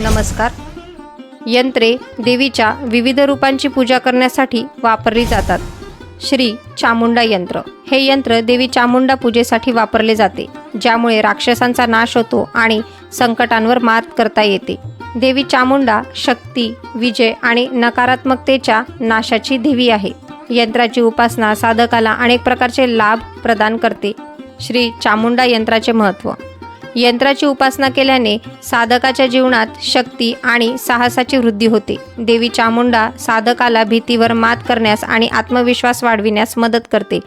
नमस्कार. यंत्रे देवीच्या विविध रूपांची पूजा करण्यासाठी वापरली जातात. श्री चामुंडा यंत्र. हे यंत्र देवी चामुंडा पूजेसाठी वापरले जाते ज्यामुळे राक्षसांचा नाश होतो आणि संकटांवर मात करता येते. देवी चामुंडा शक्ती विजय आणि नकारात्मकतेच्या नाशाची देवी आहे. यंत्राची उपासना साधकाला अनेक प्रकारचे लाभ प्रदान करते. श्री चामुंडा यंत्राचे महत्त्व. यंत्राची उपासना केल्याने साधकाच्या जीवनात शक्ती आणि साहसाची वृद्धी होते. देवी चामुंडा साधकाला भीतीवर मात करण्यास आणि आत्मविश्वास वाढविण्यास मदत करते.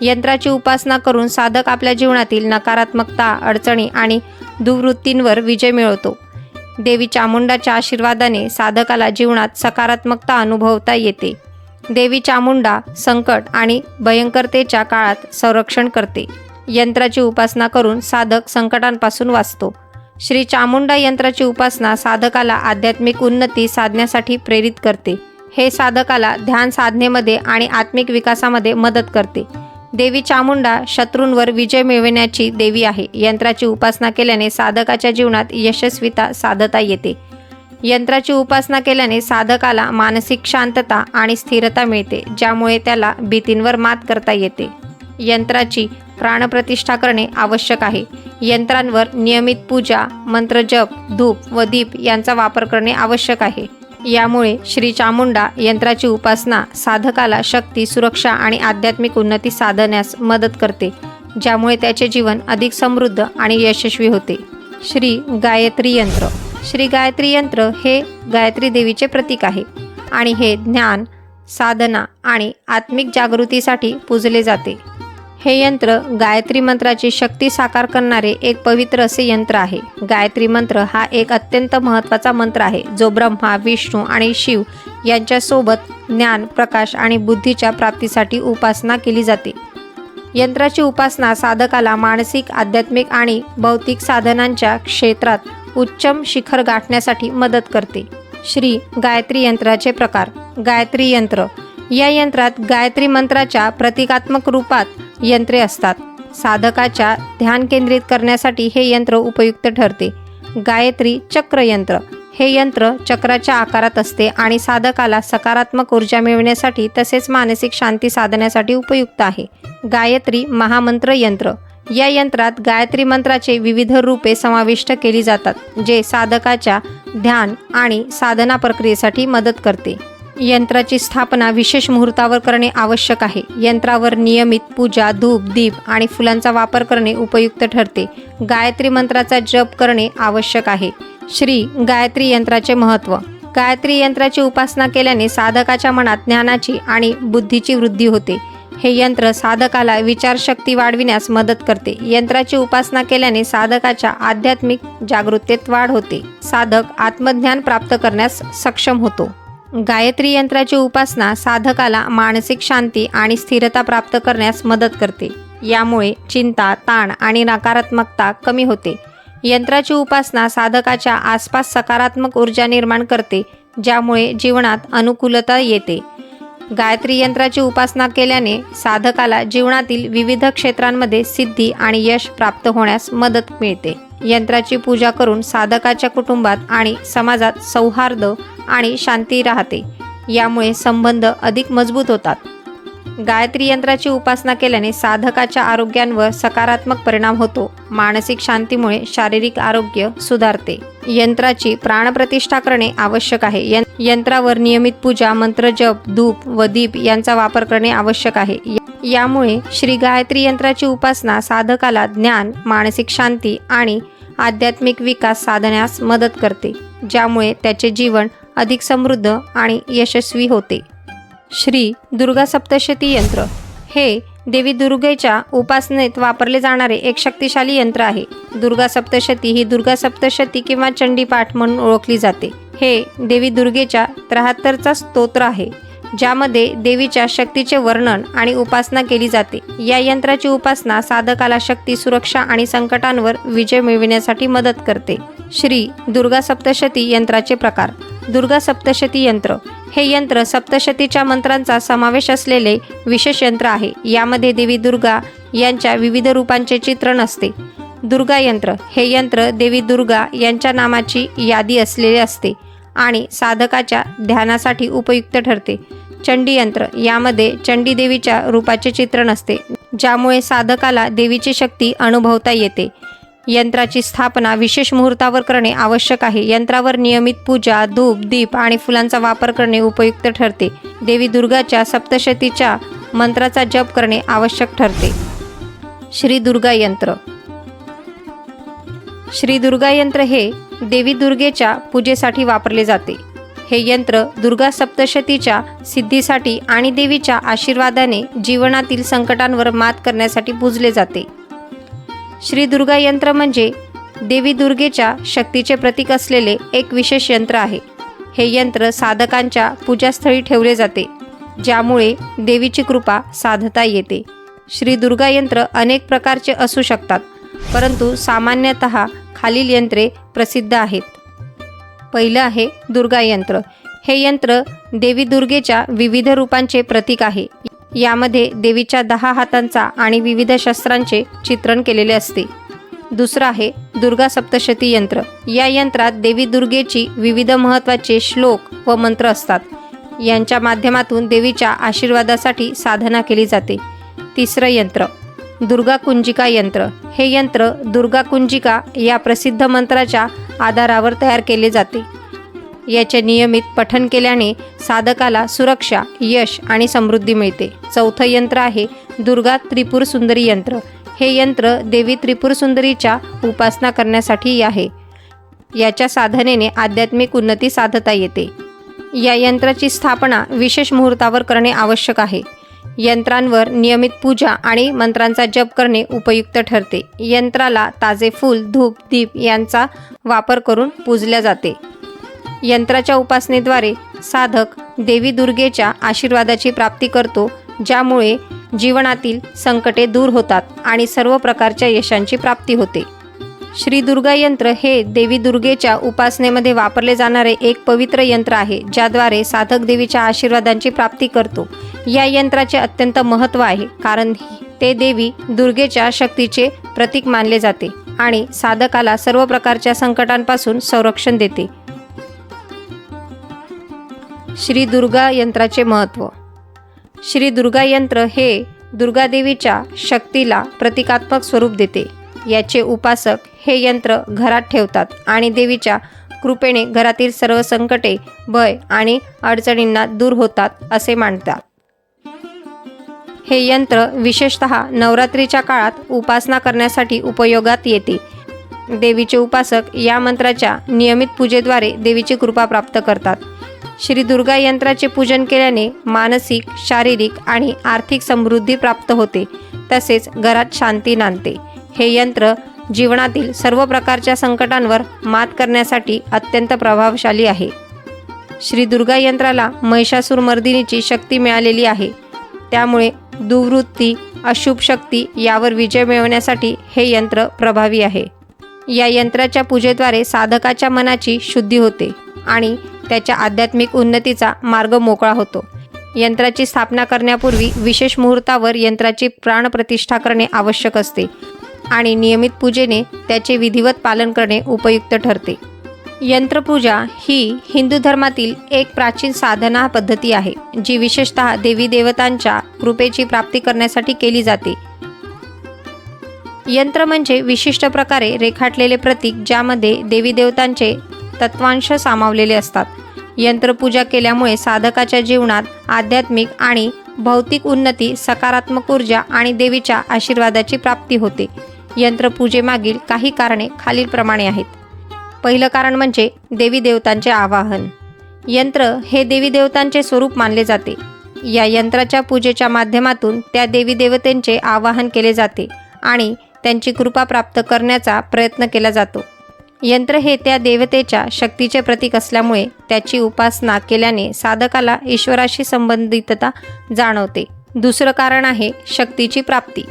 यंत्राची उपासना करून साधक आपल्या जीवनातील नकारात्मकता अडचणी आणि दुवृत्तींवर विजय मिळवतो. देवी चामुंडाच्या आशीर्वादाने साधकाला जीवनात सकारात्मकता अनुभवता येते. देवी चामुंडा संकट आणि भयंकरतेच्या काळात संरक्षण करते. यंत्राची उपासना करून साधक संकटांपासून वाचतो. श्री चामुंडा यंत्राची उपासना साधकाला आध्यात्मिक उन्नती साधण्यासाठी प्रेरित करते. हे साधकाला ध्यान साधनेमध्ये आणि आत्मिक विकासामध्ये मदत करते. देवी चामुंडा शत्रूंवर विजय मिळविण्याची देवी आहे. यंत्राची उपासना केल्याने साधकाच्या जीवनात यशस्वीता साधता येते. यंत्राची उपासना केल्याने साधकाला मानसिक शांतता आणि स्थिरता मिळते ज्यामुळे त्याला भीतींवर मात करता येते. यंत्राची प्राणप्रतिष्ठा करणे आवश्यक आहे. यंत्रांवर नियमित पूजा मंत्रजप धूप व दीप यांचा वापर करणे आवश्यक आहे. यामुळे श्री चामुंडा यंत्राची उपासना साधकाला शक्ती सुरक्षा आणि आध्यात्मिक उन्नती साधण्यास मदत करते ज्यामुळे त्याचे जीवन अधिक समृद्ध आणि यशस्वी होते. श्री गायत्री यंत्र. श्री गायत्री यंत्र हे गायत्री देवीचे प्रतीक आहे आणि हे ज्ञान साधना आणि आत्मिक जागृतीसाठी पूजले जाते. हे यंत्र गायत्री मंत्राची शक्ती साकार करणारे एक पवित्र असे यंत्र आहे. गायत्री मंत्र हा एक अत्यंत महत्त्वाचा मंत्र आहे जो ब्रह्मा विष्णू आणि शिव यांच्यासोबत ज्ञान प्रकाश आणि बुद्धीच्या प्राप्तीसाठी उपासना केली जाते. यंत्राची उपासना साधकाला मानसिक आध्यात्मिक आणि भौतिक साधनांच्या क्षेत्रात उच्चम शिखर गाठण्यासाठी मदत करते. श्री गायत्री यंत्राचे प्रकार. गायत्री यंत्र या यंत्रात गायत्री मंत्राच्या प्रतिकात्मक रूपात यंत्रे असतात. साधकाच्या ध्यान केंद्रित करण्यासाठी हे यंत्र उपयुक्त ठरते. गायत्री चक्र यंत्र. हे यंत्र चक्राच्या आकारात असते आणि साधकाला सकारात्मक ऊर्जा मिळवण्यासाठी तसेच मानसिक शांती साधण्यासाठी उपयुक्त आहे. गायत्री महामंत्र यंत्र. या यंत्रात गायत्री मंत्राचे विविध रूपे समाविष्ट केली जातात जे साधकाच्या ध्यान आणि साधना प्रक्रियेसाठी मदत करते. यंत्राची स्थापना विशेष मुहूर्तावर करणे आवश्यक आहे. यंत्रावर नियमित पूजा धूप दीप आणि फुलांचा वापर करणे उपयुक्त ठरते. गायत्री मंत्राचा जप करणे आवश्यक आहे. श्री गायत्री यंत्राचे महत्त्व. गायत्री यंत्राची उपासना केल्याने साधकाच्या मनात ज्ञानाची आणि बुद्धीची वृद्धी होते. हे यंत्र साधकाला विचारशक्ती वाढविण्यास मदत करते. यंत्राची उपासना केल्याने साधकाच्या आध्यात्मिक जागृतेत वाढ होते. साधक आत्मज्ञान प्राप्त करण्यास सक्षम होतो. गायत्री यंत्राची उपासना साधकाला मानसिक शांती आणि स्थिरता प्राप्त करण्यास मदत करते. यामुळे चिंता ताण आणि नकारात्मकता कमी होते. यंत्राची उपासना साधकाच्या आसपास सकारात्मक ऊर्जा निर्माण करते ज्यामुळे जीवनात अनुकूलता येते. गायत्री यंत्राची उपासना केल्याने साधकाला जीवनातील विविध क्षेत्रांमध्ये सिद्धी आणि यश प्राप्त होण्यास मदत मिळते. यंत्राची पूजा करून साधकाच्या कुटुंबात आणि समाजात सौहार्द आणि शांती राहते. यामुळे संबंध अधिक मजबूत होतात. गायत्री यंत्राची उपासना केल्याने साधकाच्या आरोग्यांवर सकारात्मक परिणाम होतो. मानसिक शांतीमुळे शारीरिक आरोग्य सुधारते. यंत्राची प्राणप्रतिष्ठा करणे आवश्यक आहे. यंत्रावर नियमित पूजा मंत्रजप धूप व दीप यांचा वापर करणे आवश्यक आहे. यामुळे श्री गायत्री यंत्राची उपासना साधकाला ज्ञान मानसिक शांती आणि आध्यात्मिक विकास साधण्यास मदत करते ज्यामुळे त्याचे जीवन अधिक समृद्ध आणि यशस्वी होते. श्री दुर्गा सप्तशती यंत्र हे देवी दुर्गेच्या उपासनेत वापरले जाणारे एक शक्तिशाली यंत्र आहे. दुर्गा सप्तशती ही दुर्गा सप्तशती किंवा चंडीपाठ म्हणून ओळखली जाते. हे देवी दुर्गेच्या त्र्याहत्तरचा स्तोत्र आहे. ज्यामध्ये देवीच्या शक्तीचे वर्णन आणि उपासना केली जाते. या यंत्राची उपासना साधकाला शक्ती सुरक्षा आणि संकटांवर विजय मिळविण्यासाठी मदत करते. श्री दुर्गा सप्तशती यंत्राचे प्रकार. दुर्गा सप्तशती यंत्र. हे यंत्र सप्तशतीच्या मंत्रांचा समावेश असलेले विशेष यंत्र आहे. यामध्ये देवी दुर्गा यांच्या विविध रूपांचे चित्रण असते. दुर्गा यंत्र. हे यंत्र देवी दुर्गा यांच्या नामाची यादी असलेले असते. आणि साधकाच्या ध्यानासाठी उपयुक्त ठरते. चंडी यंत्र यामध्ये चंडी देवीच्या रूपाचे चित्रण असते ज्यामुळे साधकाला देवीची शक्ती अनुभवता येते. यंत्राची स्थापना विशेष मुहूर्तावर करणे आवश्यक आहे. यंत्रावर नियमित पूजा धूप दीप आणि फुलांचा वापर करणे उपयुक्त ठरते. देवी दुर्गाच्या सप्तशतीच्या मंत्राचा जप करणे आवश्यक ठरते. श्री दुर्गा यंत्र. श्री दुर्गा यंत्र हे देवी दुर्गेच्या पूजेसाठी वापरले जाते. हे यंत्र दुर्गा सप्तशतीच्या सिद्धीसाठी आणि देवीच्या आशीर्वादाने जीवनातील संकटांवर मात करण्यासाठी पूजले जाते. श्री दुर्गा यंत्र म्हणजे देवी दुर्गेच्या शक्तीचे प्रतीक असलेले एक विशेष यंत्र आहे. हे यंत्र साधकांच्या पूजास्थळी ठेवले जाते ज्यामुळे देवीची कृपा साधता येते. श्री दुर्गा यंत्र अनेक प्रकारचे असू शकतात परंतु सामान्यतः खालील यंत्रे प्रसिद्ध आहेत. पहिलं आहे दुर्गा यंत्र. हे यंत्र देवी दुर्गेच्या विविध रूपांचे प्रतीक आहे. यामध्ये देवीच्या दहा हातांचा आणि विविध शस्त्रांचे चित्रण केलेले असते. दुसरं आहे दुर्गा सप्तशती यंत्र. या यंत्रात देवी दुर्गेची विविध महत्त्वाचे श्लोक व मंत्र असतात. यांच्या माध्यमातून देवीच्या आशीर्वादासाठी साधना केली जाते. तिसरं यंत्र. दुर्गा कुंजिका यंत्र. हे यंत्र दुर्गा कुंजिका या प्रसिद्ध मंत्राच्या आधारावर तयार केले जाते. याचे नियमित पठन केल्याने साधकाला सुरक्षा यश आणि समृद्धी मिळते. चौथं यंत्र आहे दुर्गा त्रिपुर सुंदरी यंत्र. हे यंत्र देवी त्रिपुर सुंदरीच्या उपासना करण्यासाठी आहे. याच्या साधनेने आध्यात्मिक उन्नती साधता येते. या यंत्राची स्थापना विशेष मुहूर्तावर करणे आवश्यक आहे. यंत्रांवर नियमित पूजा आणि मंत्रांचा जप करणे उपयुक्त ठरते. यंत्राला ताजे फूल धूप दीप यांचा वापर करून पूजल्या जाते. यंत्राच्या उपासनेद्वारे साधक देवी दुर्गेच्या आशीर्वादाची प्राप्ती करतो ज्यामुळे जीवनातील संकटे दूर होतात आणि सर्व प्रकारच्या यशांची प्राप्ती होते. श्री दुर्गा यंत्र हे देवी दुर्गेच्या उपासनेमध्ये वापरले जाणारे एक पवित्र यंत्र आहे ज्याद्वारे साधक देवीच्या आशीर्वादांची प्राप्ती करतो. या यंत्राचे अत्यंत महत्त्व आहे कारण ते देवी दुर्गेच्या शक्तीचे प्रतीक मानले जाते आणि साधकाला सर्व प्रकारच्या संकटांपासून संरक्षण देते. श्री दुर्गा यंत्राचे महत्त्व. श्री दुर्गा यंत्र हे दुर्गादेवीच्या शक्तीला प्रतिकात्मक स्वरूप देते. याचे उपासक हे यंत्र घरात ठेवतात आणि देवीच्या कृपेने घरातील सर्व संकटे भय आणि अडचणींना दूर होतात असे मानतात. हे यंत्र विशेषत नवरात्रीच्या काळात उपासना करण्यासाठी उपयोगात येते. देवीचे उपासक या मंत्राच्या नियमित पूजेद्वारे देवीची कृपा प्राप्त करतात. श्री दुर्गा यंत्राचे पूजन केल्याने मानसिक शारीरिक आणि आर्थिक समृद्धी प्राप्त होते. तसेच घरात शांती नांदते. हे यंत्र जीवनातील सर्व प्रकारच्या संकटांवर मात करण्यासाठी अत्यंत प्रभावशाली आहे. श्री दुर्गा यंत्राला महिषासूर मर्दिनीची शक्ती मिळालेली आहे. त्यामुळे दुवृत्ती अशुभ शक्ती यावर विजय मिळवण्यासाठी हे यंत्र प्रभावी आहे. या यंत्राच्या पूजेद्वारे साधकाच्या मनाची शुद्धी होते आणि त्याच्या आध्यात्मिक उन्नतीचा मार्ग मोकळा होतो. यंत्राची स्थापना करण्यापूर्वी विशेष मुहूर्तावर यंत्राची प्राणप्रतिष्ठा करणे आवश्यक असते आणि नियमित पूजेने त्याचे विधिवत पालन करणे उपयुक्त ठरते. यंत्रपूजा ही हिंदू धर्मातील एक प्राचीन साधना पद्धती आहे जी विशेषतः देवी देवतांच्या कृपेची प्राप्ती करण्यासाठी केली जाते. यंत्र म्हणजे विशिष्ट प्रकारे रेखाटलेले प्रतीक ज्यामध्ये देवी देवतांचे तत्वांश सामावलेले असतात. यंत्रपूजा केल्यामुळे साधकाच्या जीवनात आध्यात्मिक आणि भौतिक उन्नती सकारात्मक ऊर्जा आणि देवीच्या आशीर्वादाची प्राप्ती होते. यंत्रपूजेमागील काही कारणे खालीलप्रमाणे आहेत. पहिलं कारण म्हणजे देवी देवतांचे आवाहन. यंत्र हे देवी देवतांचे स्वरूप मानले जाते. या यंत्राच्या पूजेच्या माध्यमातून त्या देवी देवतेंचे आवाहन केले जाते आणि त्यांची कृपा प्राप्त करण्याचा प्रयत्न केला जातो. यंत्र हे त्या देवतेच्या शक्तीचे प्रतीक असल्यामुळे त्याची उपासना केल्याने साधकाला ईश्वराशी संबंधितता जाणवते. दुसरं कारण आहे शक्तीची प्राप्ती.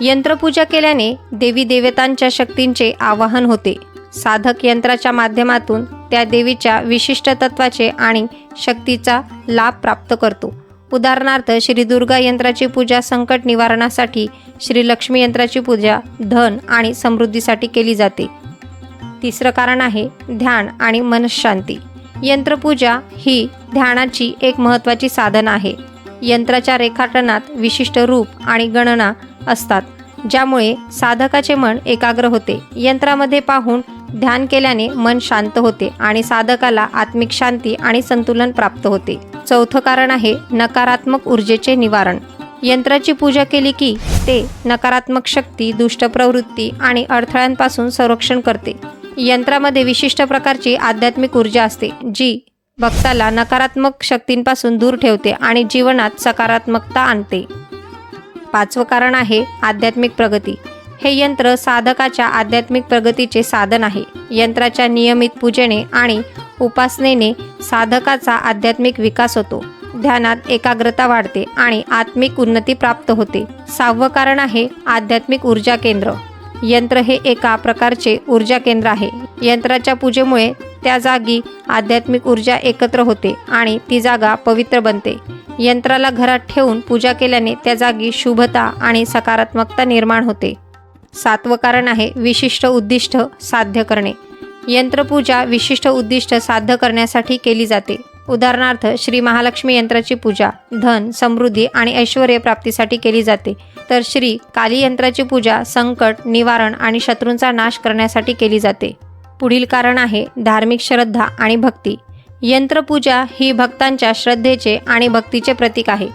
यंत्रपूजा केल्याने देवी देवतांच्या शक्तींचे आवाहन होते. साधक यंत्राच्या माध्यमातून त्या देवीच्या विशिष्ट तत्वाचे आणि शक्तीचा लाभ प्राप्त करतो. उदाहरणार्थ श्री दुर्गा यंत्राची पूजा संकट निवारणासाठी श्री लक्ष्मी यंत्राची पूजा धन आणि समृद्धीसाठी केली जाते. तिसरं कारण आहे ध्यान आणि मनशांती. यंत्रपूजा ही ध्यानाची एक महत्त्वाची साधन आहे. यंत्राच्या रेखाटनात विशिष्ट रूप आणि गणना असतात ज्यामुळे साधकाचे मन एकाग्र होते. यंत्रामध्ये पाहून ध्यान केल्याने मन शांत होते आणि साधकाला आत्मिक शांती आणि संतुलन प्राप्त होते. चौथं कारण आहे नकारात्मक ऊर्जेचे निवारण. यंत्राची पूजा केली की ते नकारात्मक शक्ती दुष्ट प्रवृत्ती आणि अडथळ्यांपासून संरक्षण करते. यंत्रामध्ये विशिष्ट प्रकारची आध्यात्मिक ऊर्जा असते जी भक्ताला नकारात्मक शक्तींपासून दूर ठेवते आणि जीवनात सकारात्मकता आणते. पाचवं कारण आहे आध्यात्मिक प्रगती. हे यंत्र साधकाच्या आध्यात्मिक प्रगतीचे साधन आहे. यंत्राच्या नियमित पूजेने आणि उपासनेने साधकाचा आध्यात्मिक विकास होतो. ध्यानात एकाग्रता वाढते आणि आत्मिक उन्नती प्राप्त होते. सहावं कारण आहे आध्यात्मिक ऊर्जा केंद्र. यंत्र हे एका प्रकारचे ऊर्जा केंद्र आहे. यंत्राच्या पूजेमुळे त्या जागी आध्यात्मिक ऊर्जा एकत्र होते आणि ती जागा पवित्र बनते. यंत्राला घरात ठेवून पूजा केल्याने त्या जागी शुभता आणि सकारात्मकता निर्माण होते. सातवं कारण आहे विशिष्ट उद्दिष्ट साध्य करणे. यंत्रपूजा विशिष्ट उद्दिष्ट साध्य करण्यासाठी केली जाते. उदाहरणार्थ श्री महालक्ष्मी यंत्राची पूजा धन समृद्धी आणि ऐश्वर प्राप्तीसाठी केली जाते. तर श्री काली यंत्राची पूजा संकट निवारण आणि शत्रूंचा नाश करण्यासाठी केली जाते. पुढील कारण आहे धार्मिक श्रद्धा आणि भक्ती. यंत्रपूजा ही भक्तांच्या श्रद्धेचे आणि भक्तीचे प्रतीक आहे.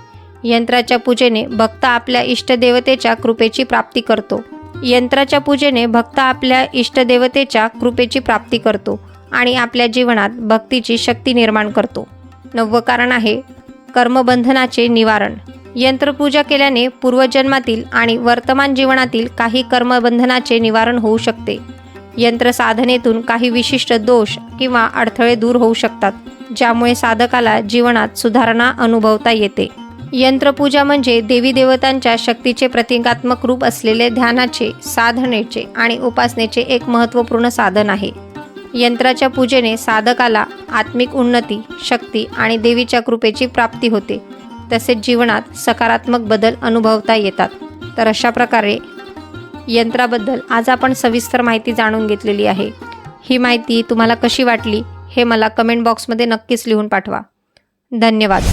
यंत्राच्या पूजेने भक्त आपल्या इष्टदेवतेच्या कृपेची प्राप्ती करतो. यंत्राच्या पूजेने भक्त आपल्या इष्टदेवतेच्या कृपेची प्राप्ती करतो आणि आपल्या जीवनात भक्तीची शक्ती निर्माण करतो. नववं कारण आहे. कर्मबंधनाचे निवारण. यंत्रपूजा केल्याने पूर्वजन्मातील आणि वर्तमान जीवनातील काही कर्मबंधनाचे निवारण होऊ शकते. यंत्र साधनेतून काही विशिष्ट दोष किंवा अडथळे दूर होऊ शकतात ज्यामुळे साधकाला जीवनात सुधारणा अनुभवता येते. यंत्रपूजा म्हणजे देवी देवतांच्या शक्तीचे प्रतिकात्मक रूप असलेले ध्यानाचे साधनेचे आणि उपासनेचे एक महत्त्वपूर्ण साधन आहे. यंत्राच्या पूजेने साधकाला आत्मिक उन्नती शक्ती आणि देवीच्या कृपेची प्राप्ती होते. तसेच जीवनात सकारात्मक बदल अनुभवता येतात. तर अशा प्रकारे यंत्राबद्दल आज आपण सविस्तर माहिती जाणून घेतलेली आहे. ही माहिती तुम्हाला कशी वाटली हे मला कमेंट बॉक्समध्ये नक्कीच लिहून पाठवा. धन्यवाद.